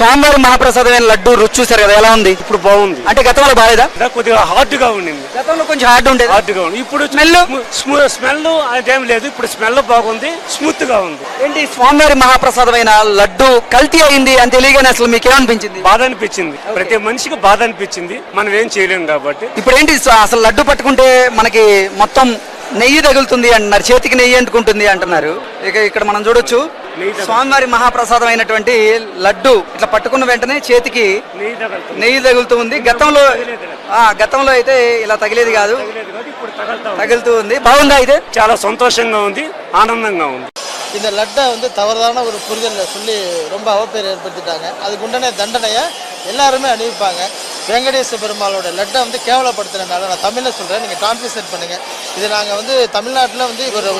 స్వామివారి మహాప్రసాదమైన లడ్డు రుచి చూసారు కదా ఎలా ఉంది? ఇప్పుడు బాగుంది. అంటే గతంలో బాగాలేదా? కొద్దిగా హార్డ్గా ఉండింది. గతంలో కొంచెం హార్డ్ ఉండేది హార్డ్గా ఉంది. ఇప్పుడు? స్మెల్? స్మెల్ అదేం లేదు. ఇప్పుడు స్మెల్ బాగుంది స్మూత్గా ఉంది. ఏంటి స్వామివారి మహాప్రసాదమైన లడ్డు కల్తీ అయింది అని తెలియగానే అసలు మీకు ఏమనిపించింది బాధ అనిపించింది. ప్రతి మనిషికి బాధ అనిపించింది. మనం ఏం చేయలేం కాబట్టి. ఇప్పుడు ఏంటి అసలు లడ్డు పట్టుకుంటే మనకి మొత్తం నెయ్యి తగులుతుంది అంటున్నారు చేతికి నెయ్యి అంటుకుంటుంది అంటున్నారు. ఇక ఇక్కడ మనం చూడొచ్చు. స్వామివారి మహాప్రసాదం అయినటువంటి లడ్డు ఇట్లా పట్టుకున్న వెంటనే చేతికి నెయ్యి తగలుతుంది. నెయ్యి తగులుతూ ఉంది గతంలో ఆ గతంలో అయితే ఇలా తగిలేది కాదు తగిలేదు కాబట్టి ఇప్పుడు తగలుతా ఉంది. తగులుతూ ఉంది బాగుందా అయితే చాలా సంతోషంగా ఉంది ఆనందంగా ఉంది இந்த லட்டை வந்து தவறுதான ஒரு புரிதலை சொல்லி ரொம்ப அவப்பேர் ஏற்படுத்திட்டாங்க அதுக்கு உண்டான தண்டனையை எல்லாருமே அணிவிப்பாங்க வெங்கடேச பெருமாளோட லெட்டை வந்து கேவலப்படுத்துனதுனால நான் தமிழில் சொல்கிறேன் நீங்கள் டிரான்ஸ்லேஷன் பண்ணுங்கள் இது நாங்கள் வந்து தமிழ்நாட்டில் வந்து ஒரு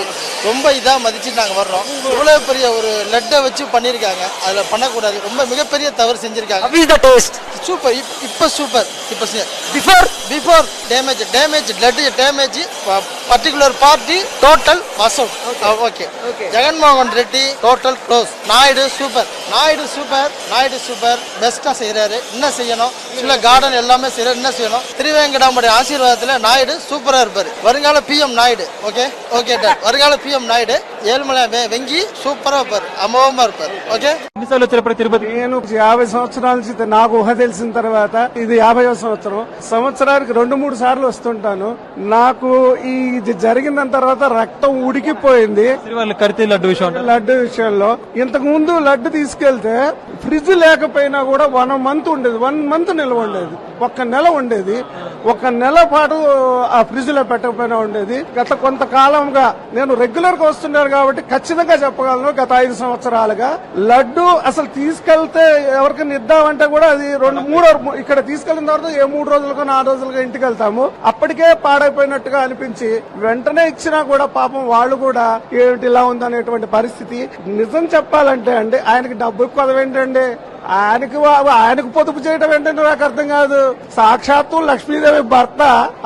ரொம்ப இதாக மதித்து நாங்கள் வர்றோம். இவ்வளோ பெரிய ஒரு லட்டை வச்சு பண்ணியிருக்காங்க அதில் பண்ணக்கூடாது. ரொம்ப மிகப்பெரிய தவறு செஞ்சுருக்காங்க. சூப்பர் இப் இப்போ சூப்பர் இப்போ before before damage damage laddu damage particular party total pass out okay Jaganmohan Reddy total close Naidu super Naidu super Naidu super. பெஸ்ட்டாக செய்கிறாரு என்ன செய்யணும்? இல்லை கார்டன் எல்லாமே செய்கிறார் என்ன செய்யணும்? திருவேங்கடாமுடைய ஆசீர்வாதத்தில் நாயுடு சூப்பராக இருப்பார். வருங்கால PM Naidu. Okay okay doctor வருங்கால பிஎம் நாயுடு. ఏలుమల వెంగి సూపర్ అవుతారు అమోఘంగా ఓకే? ఎన్నిసార్లు తిరుపతి? నేను యాభై సంవత్సరాల నుంచి నాకు ఊహ తెలిసిన తర్వాత ఇది యాభై సంవత్సరం. సంవత్సరానికి రెండు మూడు సార్లు వస్తుంటాను. నాకు ఈ ఇది జరిగిన తర్వాత రక్తం ఉడికిపోయింది. లడ్డు విషయం లడ్డు విషయంలో. ఇంతకు ముందు లడ్డు తీసుకెళ్తే ఫ్రిడ్జ్ లేకపోయినా కూడా వన్ మంత్ ఉండేది. వన్ మంత్ నిల్వ ఉండేది. ఒక్క నెల ఉండేది. ఒక నెల పాటు ఆ ఫ్రిడ్జ్లో పెట్టకపోయినా ఉండేది. గత కొంతకాలంగా నేను రెగ్యులర్గా వస్తున్నాను కాబట్టి ఖచ్చితంగా చెప్పగలను గత ఐదు సంవత్సరాలుగా. లడ్డు అసలు తీసుకెళ్తే ఎవరికైనా ఇద్దామంటే కూడా అది రెండు మూడు ఇక్కడ తీసుకెళ్ళిన తర్వాత ఏ మూడు రోజులకో నాలుగు రోజులుగా ఇంటికి వెళ్తాము. అప్పటికే పాడైపోయినట్టుగా అనిపించి వెంటనే ఇచ్చినా కూడా పాపం వాళ్ళు కూడా ఏమిటి ఇలా ఉందనేటువంటి పరిస్థితి? నిజం చెప్పాలంటే అండి ఆయనకి డబ్బు కొదవేంటండి ఆయనకి ఆయనకు పొదుపు చేయడం ఏంటంటే నాకు అర్థం కాదు. సాక్షాత్తు లక్ష్మీదేవి భర్త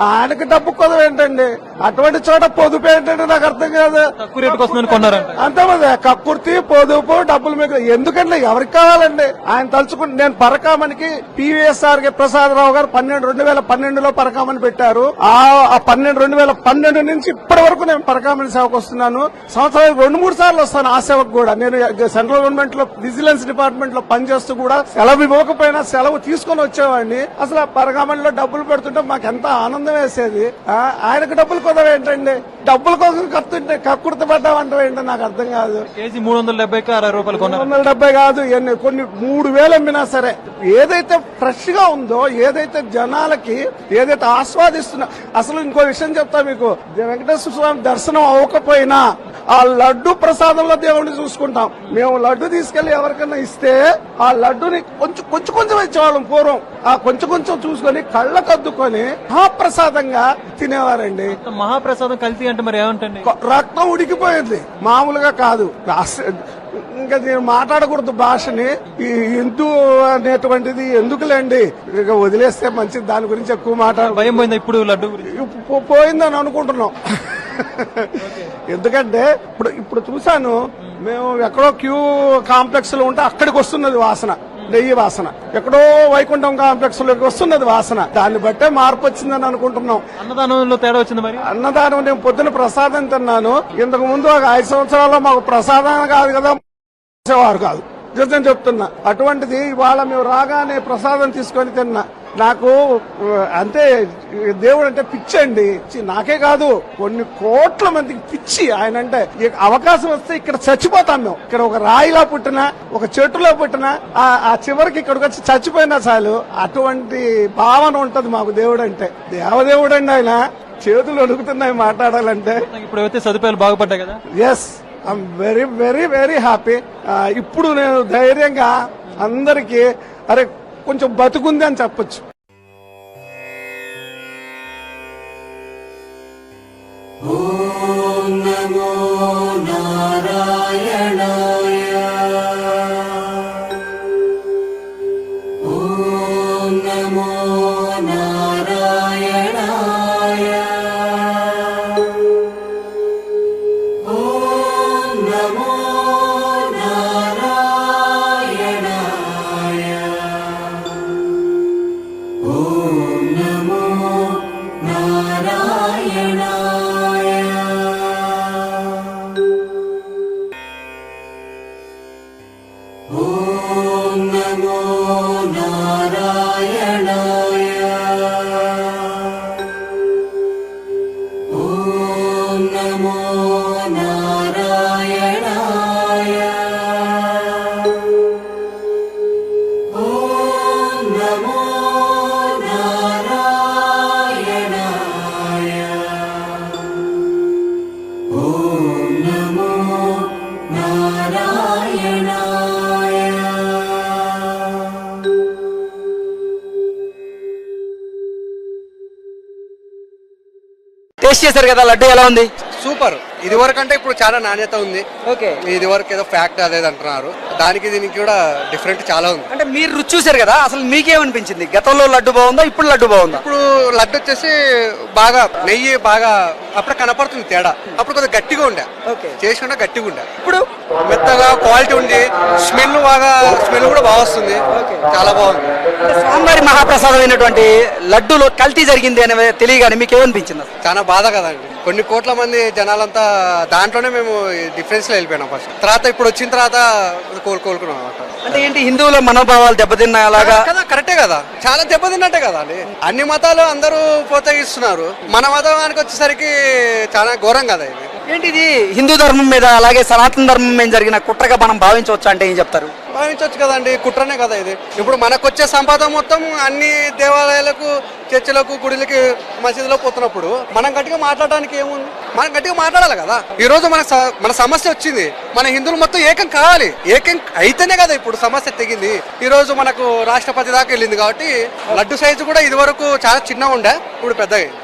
ఆయనకి డబ్బు కొదవేంటండి అటువంటి చోట పొదుపు ఏంటంటే నాకు అర్థం కాదు. తక్కువ రేటుకి వస్తుందని కొన్నారంట. అంతమంది కక్కుర్తి పొదుపు డబ్బులు మీకు ఎందుకంటే ఎవరికి కావాలండి? ఆయన తలుచుకుంటే నేను పరకామనికి పివిఎస్ఆర్కి ప్రసాదరావు గారు పన్నెండు రెండు వేల పన్నెండులో పరకామని పెట్టారు. ఆ ఆ పన్నెండు రెండు వేల పన్నెండు నుంచి ఇప్పటి వరకు నేను పరకామని సేవకు వస్తున్నాను. సంవత్సరానికి రెండు మూడు సార్లు వస్తాను ఆ సేవకు కూడా. నేను సెంట్రల్ గవర్నమెంట్లో విజిలెన్స్ డిపార్ట్మెంట్లో పనిచేస్తూ కూడా సెలవు ఇవ్వకపోయినా సెలవు తీసుకొని వచ్చేవాడిని. అసలు ఆ పరకామణిలో డబ్బులు పెడుతుంటే మాకు ఎంత ఆనందం వేసేది. ఆయనకు డబ్బులు కుదవ ఏంటండి? డబ్బుల కోసం కత్తుంటే కక్కుర్తి పడ్డామంటే ఏంటో నాకు అర్థం కాదు. కేజీ మూడు వందల అరవై రూపాయలు కొన్నారు. వందల డెబ్బై కాదు ఎన్ని కొన్ని మూడు వేలు అమ్మినా సరే. ఏదైతే ఫ్రెష్గా ఉందో ఏదైతే జనాలకి ఏదైతే ఆస్వాదిస్తున్నా అసలు ఇంకో విషయం చెప్తా మీకు. వెంకటేశ్వర స్వామి దర్శనం అవ్వకపోయినా ఆ లడ్డు ప్రసాదంలో దేవుడిని చూసుకుంటాం. మేము లడ్డు తీసుకెళ్ళి ఎవరికైనా ఇస్తే ఆ లడ్డుని కొంచెం కొంచెం కొంచెం ఇచ్చేవాళ్ళం పూర్వం. ఆ కొంచెం కొంచెం చూసుకొని కళ్ళకద్దుకొని మహాప్రసాదంగా తినేవారండి. మహాప్రసాదం కల్తీ అంటే మరి ఏమంటండి? రక్తం ఉడికిపోయింది. మామూలుగా కాదు. ఇంకా నేను మాట్లాడకూడదు భాషని. ఈ హిందూ అనేటువంటిది ఎందుకులేండి? ఇక వదిలేస్తే మంచిది. దాని గురించి ఎక్కువ మాట్లాడ భయం పోయిందా ఇప్పుడు లడ్డు పోయిందని అనుకుంటున్నాం. ఎందుకంటే ఇప్పుడు ఇప్పుడు చూసాను మేము ఎక్కడో క్యూ కాంప్లెక్స్లో ఉంటే అక్కడికి వస్తున్నది వాసన నెయ్యి వాసన. ఎక్కడో వైకుంఠం కాంప్లెక్స్లోకి వస్తున్నది వాసన. దాన్ని బట్టే మార్పు వచ్చిందని అనుకుంటున్నాం. అన్నదానంలో తేడా వచ్చింది మరి? అన్నదానం నేను పొద్దున ప్రసాదం తిన్నాను. ఇంతకు ముందు ఒక ఐదు సంవత్సరాల్లో మాకు ప్రసాదం కాదు కదా చేసేవారు కాదు. నిజం చెప్తున్నా. అటువంటిది ఇవాళ మేము రాగానే ప్రసాదం తీసుకొని తిన్నా. నాకు అంటే దేవుడు అంటే పిచ్చి అండి నాకే కాదు. కొన్ని కోట్ల మందికి పిచ్చి ఆయన అంటే. అవకాశం వస్తే ఇక్కడ చచ్చిపోతాం మేము. ఇక్కడ ఒక రాయిలా పుట్టినా ఒక చెట్టులో పుట్టినా ఆ చివరికి ఇక్కడికి వచ్చి చచ్చిపోయినా చాలు. అటువంటి భావన ఉంటది మాకు దేవుడు అంటే. దేవదేవుడు అండి ఆయన. చేతులు అడుగుతున్నాయి మాట్లాడాలంటే. ఇప్పుడు అయితే సదుపాయాలు బాగుపడ్డాయి కదా? Yes I'm very very very happy ఇప్పుడు నేను ధైర్యంగా అందరికీ అరే కొంచెం బతుకుంది అని చెప్పొచ్చు. టేస్ట్ చేశారు కదా లడ్డు ఎలా ఉంది? సూపర్. ఇది వరకు అంటే ఇప్పుడు చాలా నాణ్యత ఉంది. ఓకే. ఇది వరకు ఏదో ఫ్యాక్ట్ అదేది అంటున్నారు. దానికి దీనికి కూడా డిఫరెంట్ చాలా ఉంది. అంటే మీరు రుచి చూశారు కదా అసలు మీకేమనిపించింది? గతంలో లడ్డు బాగుందా ఇప్పుడు లడ్డు బాగుందా? ఇప్పుడు లడ్డు వచ్చేసి బాగా నెయ్యి బాగా అప్పుడు కనపడుతుంది తేడా. అప్పుడు కొద్దిగా గట్టిగా ఉండే. ఓకే. చేసి ఉండే గట్టిగా ఉండే. ఇప్పుడు? మెత్తగా క్వాలిటీ ఉంది స్మెల్ బాగా స్మెల్ కూడా బాగా వస్తుంది. చాలా బాగుంది. స్వామివారి మహాప్రసాదం అయినటువంటి లడ్డూలో కల్తీ జరిగింది అనే తెలియగానే మీకు ఏమనిపించింది? చాలా బాధ కదండి. కొన్ని కోట్ల మంది జనాలంతా దాంట్లోనే మేము డిఫరెన్స్లో వెళ్ళిపోయినాం ఫస్ట్. తర్వాత ఇప్పుడు వచ్చిన తర్వాత కోలు కోలుకున్నాం అనమాట అంటే ఏంటి హిందువుల మనోభావాలు దెబ్బతిన్నా అలాగా కరెక్టే కదా. చాలా దెబ్బతిన్నట్టే కదా అండి. అన్ని మతాలు అందరూ ప్రోత్సహిస్తున్నారు. మన మతానికి వచ్చేసరికి చాలా ఘోరం కదా ఇది. ఏంటి ఇది హిందూ ధర్మం మీద అలాగే సనాతన ధర్మం మీద జరిగిన కుట్రగా మనం భావించవచ్చు అంటే ఏం చెప్తారు? భావించవచ్చు కదండి కుట్రనే కదా ఇది. ఇప్పుడు మనకు వచ్చే సంపాదన మొత్తం అన్ని దేవాలయాలకు చర్చిలకు గుడిలకి మసీదులో పోతున్నప్పుడు మనం గట్టిగా మాట్లాడడానికి ఏముంది? మనం గట్టిగా మాట్లాడాలి కదా. ఈ రోజు మన మన సమస్య వచ్చింది. మన హిందువులు మొత్తం ఏకం కావాలి. ఏకం అయితేనే కదా ఇప్పుడు సమస్య తెగింది. ఈ రోజు మనకు రాష్ట్రపతి దాకా వెళ్ళింది కాబట్టి లడ్డు సైజు కూడా ఇది వరకు చాలా చిన్నగా ఉండే ఇప్పుడు పెద్దగా